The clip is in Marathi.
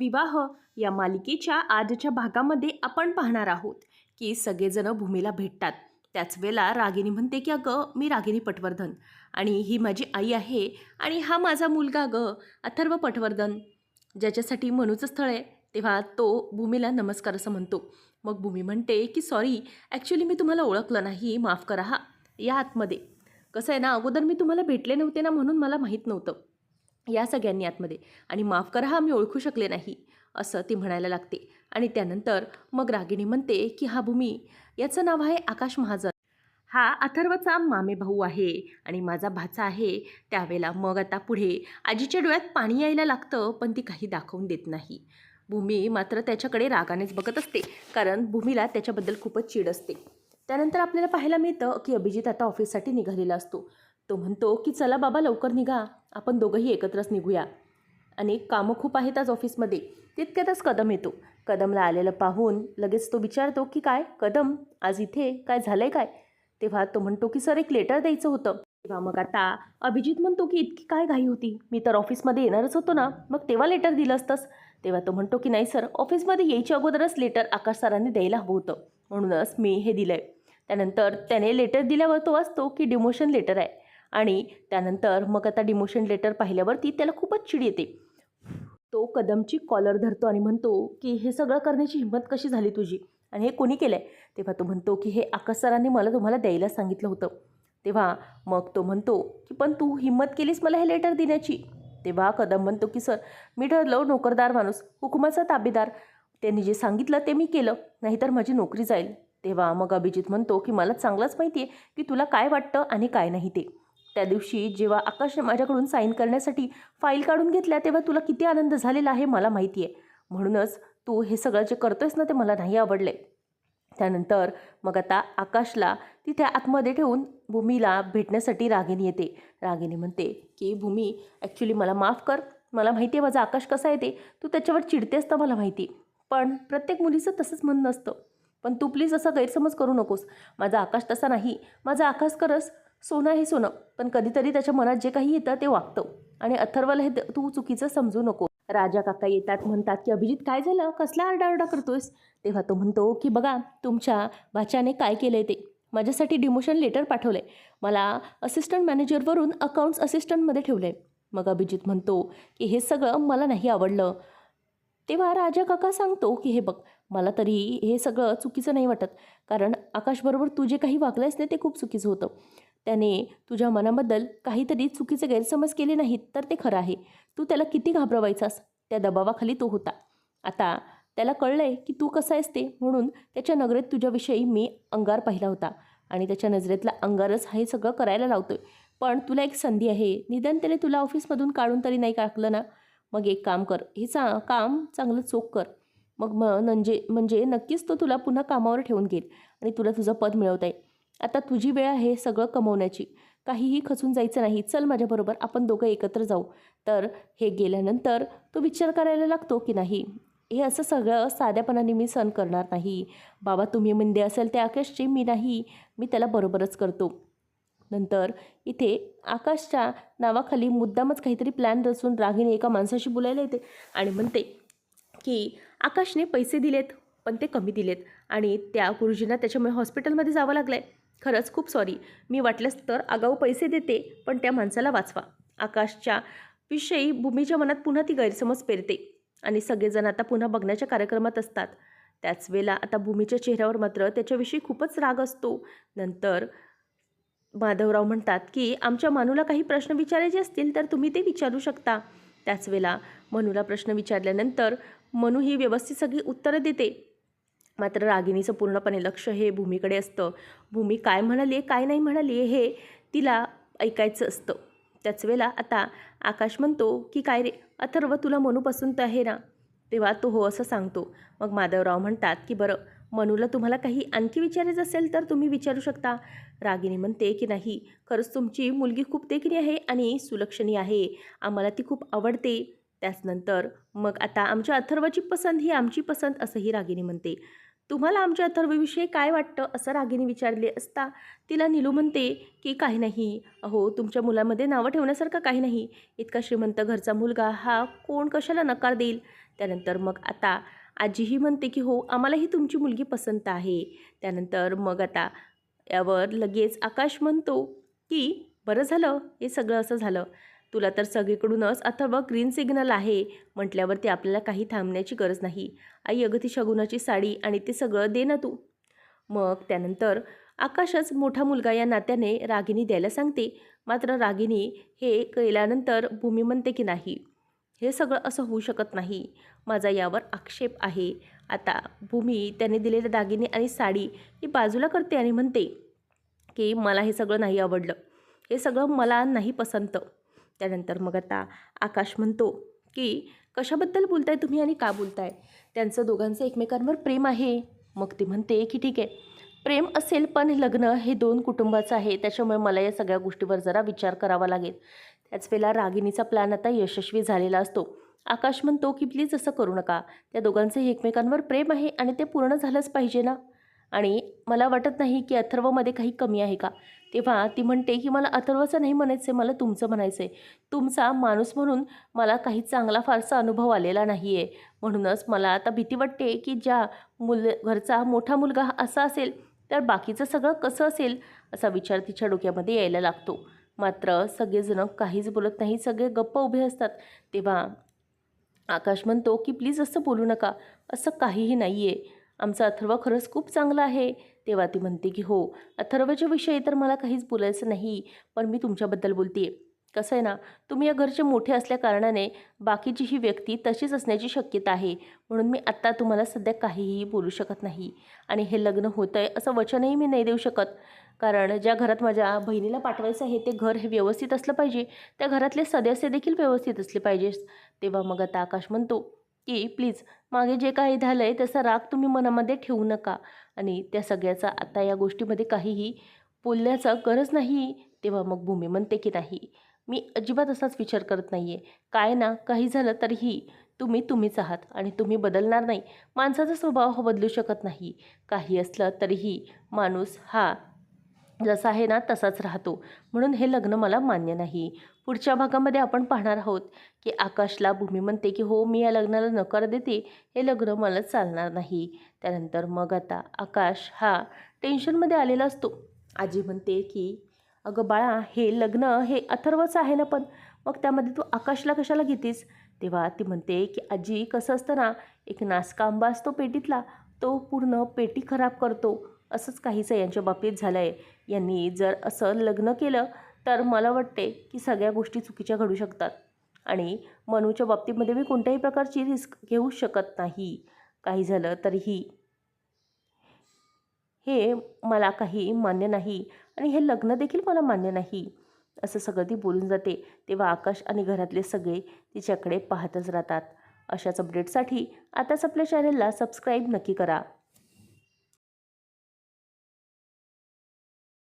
विवाह या मालिकेच्या आजच्या भागामध्ये आपण पाहणार आहोत की सगळेजण भूमीला भेटतात. त्याच वेळेला रागिनी म्हणते की अगं मी रागिनी पटवर्धन आणि ही माझी आई आहे आणि हा माझा मुलगा ग अथर्व पटवर्धन. ज्याच्यासाठी मनूचं स्थळ आहे तेव्हा तो भूमीला नमस्कार असं म्हणतो. मग भूमी म्हणते की सॉरी ॲक्च्युली मी तुम्हाला ओळखलं नाही माफ करा हा. या आतमध्ये. कसं आहे ना अगोदर मी तुम्हाला भेटले नव्हते ना म्हणून मला माहीत नव्हतं. या सगळ्यांनी आतमध्ये. आणि माफ करा हा मी ओळखू शकले नाही असं ती म्हणायला लागते. आणि त्यानंतर मग रागिणी म्हणते की हा भूमी याचं नाव आहे आकाश महाजन. हा अथर्वचा मामे भाऊ आहे आणि माझा भाचा आहे. त्यावेळेला मग आता पुढे आजीच्या डोळ्यात पाणी यायला लागतं पण ती काही दाखवून देत नाही. भूमी मात्र त्याच्याकडे रागानेच बघत असते कारण भूमीला त्याच्याबद्दल खूपच चीड असते. त्यानंतर आपल्याला पाहायला मिळतं की अभिजित आता ऑफिससाठी निघालेला असतो. तो म्हणतो की चला बाबा लवकर निघा. आपण दोघंही एकत्रच निघूया. आणि कामं खूप आहेत आज ऑफिसमध्ये. तितक्यातच कदम येतो. कदमला आलेलं पाहून लगेच तो विचारतो की काय? कदम? आज इथे? काय झालं आहे काय? तेव्हा तो म्हणतो की सर एक लेटर द्यायचं होतं. तेव्हा मग आता अभिजित म्हणतो की इतकी काय घाई होती? मी तर ऑफिसमध्ये येणारच होतो ना. मग तेव्हा लेटर दिलं असतंस तेव्हा तो म्हणतो की नाही सर. ऑफिसमध्ये यायच्या अगोदरच लेटर आकाश सरांनी द्यायला हवं होतं. म्हणूनच मी हे दिलं आहे त्यानंतर त्याने लेटर दिल्यावर तो वाचतो की डिमोशन लेटर आहे. आणि त्यानंतर मग आता डिमोशन लेटर पाहिल्यावरती त्याला खूपच चिड येते. तो कदमची कॉलर धरतो आणि म्हणतो की हे सगळं करण्याची हिंमत कशी झाली तुझी? आणि हे कोणी केलं आहे तेव्हा तो म्हणतो की हे आकाश सरांनी मला तुम्हाला द्यायला सांगितलं होतं. तेव्हा मग तो म्हणतो की पण तू हिंमत केलीस मला हे लेटर देण्याची? तेव्हा कदम म्हणतो की सर मी ठरलो नोकरदार माणूस हुकुमाचा ताबेदार. त्यांनी जे सांगितलं ते मी केलं नाहीतर माझी नोकरी जाईल. तेव्हा मग अभिजित म्हणतो की मला चांगलंच माहिती आहे की तुला काय वाटतं आणि काय नाही ते. त्या दिवशी जेव्हा आकाशने माझ्याकडून साईन करण्यासाठी फाईल काढून घेतल्या तेव्हा तुला किती आनंद झालेला आहे मला माहिती आहे म्हणूनच तू हे सगळं जे करतोयस ना ते मला नाही आवडले. त्यानंतर मग आता आकाशला तिथे आतमध्ये ठेवून भूमीला भेटण्यासाठी रागिनी येते. रागिनी म्हणते की भूमी ॲक्च्युली मला माफ कर. मला माहिती आहे माझा आकाश कसा येते तू. त्याच्यावर चिडतेस तर मला माहिती. पण प्रत्येक मुलीचं तसंच म्हणणं नसतं पण तू प्लीज असा गैरसमज करू नकोस. माझा आकाश तसा नाही. माझा आकाश करस सोनं हे सोनं पण कधीतरी त्याच्या मनात जे काही येतं ते वागतं. आणि अथर्वला हे तू चुकीचं समजू नको. राजा काका येतात म्हणतात की अभिजित काय झालं? कसला आरडाओरडा करतोयस? तेव्हा तो म्हणतो की बघा तुमच्या भाच्याने काय केलं आहे ते? माझ्यासाठी डिमोशन लेटर पाठवलं आहे मला असिस्टंट मॅनेजरवरून अकाउंट्स असिस्टंटमध्ये ठेवलं आहे मग अभिजित म्हणतो की हे सगळं मला नाही आवडलं. तेव्हा राजा काका सांगतो की हे बघ मला तरी हे सगळं चुकीचं नाही वाटत. कारण आकाशबरोबर तू जे काही वागलंयस ना ते खूप चुकीचं होतं. त्याने तुझ्या मनाबद्दल काहीतरी चुकीचे गैरसमज केले नाहीत तर ते खरं आहे. तू त्याला किती घाबरवायचास? त्या दबावाखाली तो होता. आता त्याला कळलं आहे की तू कसा आहेस ते म्हणून त्याच्या नजरेत तुझ्याविषयी मी अंगार पाहिला होता. आणि त्याच्या नजरेतला अंगारच हे सगळं करायला लावतोय. पण तुला एक संधी आहे. निदान त्याने तुला ऑफिसमधून काढून तरी नाही टाकलं ना? मग एक काम कर. हे चा काम चांगलं चोख कर. मग म्हणजे म्हणजे नक्कीच तो तुला पुन्हा कामावर ठेवून घेईल. आणि तुला तुझं पद मिळवता येईल. आता तुझी वेळ आहे सगळं कमवण्याची. काहीही खचून जायचं नाही. चल माझ्याबरोबर आपण दोघं एकत्र जाऊ. तर हे गेल्यानंतर तो विचार करायला लागतो की नाही हे असं सगळं साध्यापणाने मी सहन करणार नाही. बाबा तुम्ही म्हणजे असेल ते आकाशचे मी नाही. मी त्याला बरोबरच करतो. नंतर इथे आकाशच्या नावाखाली मुद्दामच काहीतरी प्लॅन रचून रागीने एका माणसाशी बोलायला येते आणि म्हणते की आकाशने पैसे दिलेत पण ते कमी दिलेत आणि त्या गुरुजींना त्याच्यामुळे हॉस्पिटलमध्ये जावं लागलं आहे खरंच खूप सॉरी मी वाटल्यास तर आगाऊ पैसे देते पण त्या माणसाला वाचवा. आकाशच्या विषयी भूमीच्या मनात पुन्हा ती गैरसमज पेरते. आणि सगळेजण आता पुन्हा बघण्याच्या कार्यक्रमात असतात. त्याच वेळेला आता भूमीच्या चेहऱ्यावर मात्र त्याच्याविषयी खूपच राग असतो. नंतर माधवराव म्हणतात की आमच्या मानूला काही प्रश्न विचारायचे असतील तर तुम्ही ते विचारू शकता. त्याच वेळेला मनूला प्रश्न विचारल्यानंतर मनू ही व्यवस्थित सगळी उत्तरं देते. मात्र रागिणीचं पूर्णपणे लक्ष हे भूमीकडे असतं. भूमी काय म्हणाली आहे काय नाही म्हणाली आहे हे तिला ऐकायचं असतं. त्याच वेळेला आता आकाश म्हणतो की काय रे अथर्व तुला मनू पसंत आहे ना? तेव्हा तो हो असं सांगतो. मग माधवराव म्हणतात की बरं मनूला तुम्हाला काही आणखी विचारायचं असेल तर तुम्ही विचारू शकता. रागिनी म्हणते की नाही खरंच तुमची मुलगी खूप देखणी आहे आणि सुलक्षणी आहे. आम्हाला ती खूप आवडते. त्याचनंतर मग आता आमच्या अथर्वाची पसंत ही आमची पसंत असंही रागिनी म्हणते. तुम्हाला आमच्या अथर्वविषयी काय वाटतं असं रागिनी विचारले असता तिला निलू म्हणते की काही नाही. अहो तुमच्या मुलामध्ये नावं ठेवण्यासारखं काही नाही. इतका श्रीमंत घरचा मुलगा हा कोण कशाला नकार देईल? त्यानंतर मग आता आजीही म्हणते की हो आम्हालाही तुमची मुलगी पसंत आहे. त्यानंतर मग आता यावर लगेच आकाश म्हणतो की बरं झालं हे सगळं असं झालं. तुला तर सगळीकडूनच अथवा ग्रीन सिग्नल आहे म्हटल्यावरती आपल्याला काही थांबण्याची गरज नाही. आई अगं ती शगुनाची साडी आणि ते सगळं दे ना तू. मग त्यानंतर आकाशच मोठा मुलगा या नात्याने रागिनी द्यायला सांगते. मात्र रागिनी हे केल्यानंतर भूमी म्हणते की नाही हे सगळं असं होऊ शकत नाही. माझा यावर आक्षेप आहे. आता भूमी त्याने दिलेले दागिने आणि साडी ही बाजूला करते आणि म्हणते की मला हे सगळं नाही आवडलं. हे सगळं मला नाही पसंत. त्यानंतर मग आता आकाश म्हणतो की कशाबद्दल बोलताय तुम्ही आणि का बोलताय? त्यांचं दोघांचं एकमेकांवर प्रेम आहे. मग ती म्हणते की ठीक आहे. प्रेम असेल पण लग्न हे दोन कुटुंबाचं आहे. त्याच्यामुळे मला या सगळ्या गोष्टीवर जरा विचार करावा लागेल. त्याच वेळेला रागिणीचा प्लॅन आता यशस्वी झालेला असतो. आकाश म्हणतो की प्लीज असं करू नका. त्या दोघांचंही एकमेकांवर प्रेम आहे आणि ते पूर्ण झालंच पाहिजे ना? आणि मला वाटत नाही की अथर्वमध्ये काही कमी आहे का? तेव्हा ती म्हणते की मला अथर्वचं नाही म्हणायचं आहे मला तुमचं म्हणायचं आहे तुमचा माणूस म्हणून मला काही चांगला फारसा अनुभव आलेला नाही आहे म्हणूनच मला आता भीती वाटते की ज्या मुल घरचा मोठा मुलगा असा असेल तर बाकीचं सगळं कसं असेल? असा विचार तिच्या डोक्यामध्ये यायला लागतो. मात्र सगळेजणं काहीच बोलत नाही सगळे गप्प उभे असतात. तेव्हा आकाश म्हणतो की प्लीज असं बोलू नका असं काहीही नाही आहे आमचा अथर्व खरंच खूप चांगला आहे. तेव्हा ती म्हणते की हो अथर्वच्या विषयी तर मला काहीच बोलायचं नाही पण मी तुमच्याबद्दल बोलते कसं आहे ना तुम्ही या घरचे मोठे असल्याकारणाने बाकीची ही व्यक्ती तशीच असण्याची शक्यता आहे म्हणून मी आत्ता तुम्हाला सध्या काहीही बोलू शकत नाही. आणि हे लग्न होतं आहे असं वचनही मी नाही देऊ शकत कारण ज्या घरात माझ्या बहिणीला पाठवायचं आहे ते घर हे व्यवस्थित असलं पाहिजे त्या घरातले सदस्य देखील व्यवस्थित असले पाहिजे तेव्हा मग आता आकाश म्हणतो की प्लीज मागे जे काही झालं आहे त्याचा राग तुम्ही मनामध्ये ठेवू नका. आणि त्या सगळ्याचा आता या गोष्टीमध्ये काहीही बोलण्याचा गरज नाही तेव्हा मग भूमी म्हणते की नाही मी अजिबात असाच विचार करत नाही आहे काय ना काही झालं तरीही तुम्ही तुम्हीच आहात आणि तुम्ही बदलणार नाही. माणसाचा स्वभाव हा बदलू शकत नाही. काही असलं तरीही माणूस हा जसा आहे ना तसाच राहतो. म्हणून हे लग्न मला मान्य नाही. पुढच्या भागामध्ये आपण पाहणार आहोत की आकाशला भूमी म्हणते की हो मी या लग्नाला नकार देते. हे लग्न मला चालणार नाही. त्यानंतर मग आता आकाश हा टेन्शनमध्ये आलेला असतो. आजी म्हणते की अगं बाळा हे लग्न हे अथर्वच आहे ना पण मग त्यामध्ये तू आकाशला कशाला घेतेस? तेव्हा ती म्हणते की आजी कसं असतं ना एक नासका आंबा असतो पेटीतला. तो पूर्ण पेटी खराब करतो. असंच काहीसं यांच्या बाबतीत झालं आहे यांनी जर असं लग्न केलं तर मला वाटते की सगळ्या गोष्टी चुकीच्या घडू शकतात. आणि मनूच्या बाबतीमध्ये मी कोणत्याही प्रकारची रिस्क घेऊ शकत नाही. काही झालं तरीही. हे मला काही मान्य नाही आणि हे लग्न देखील मला मान्य नाही असं सगळं ती बोलून जाते तेव्हा आकाश आणि घरातले सगळे तिच्याकडे पाहतच राहतात. अशाच अपडेटसाठी आताच आपल्या चॅनलला सबस्क्राईब नक्की करा.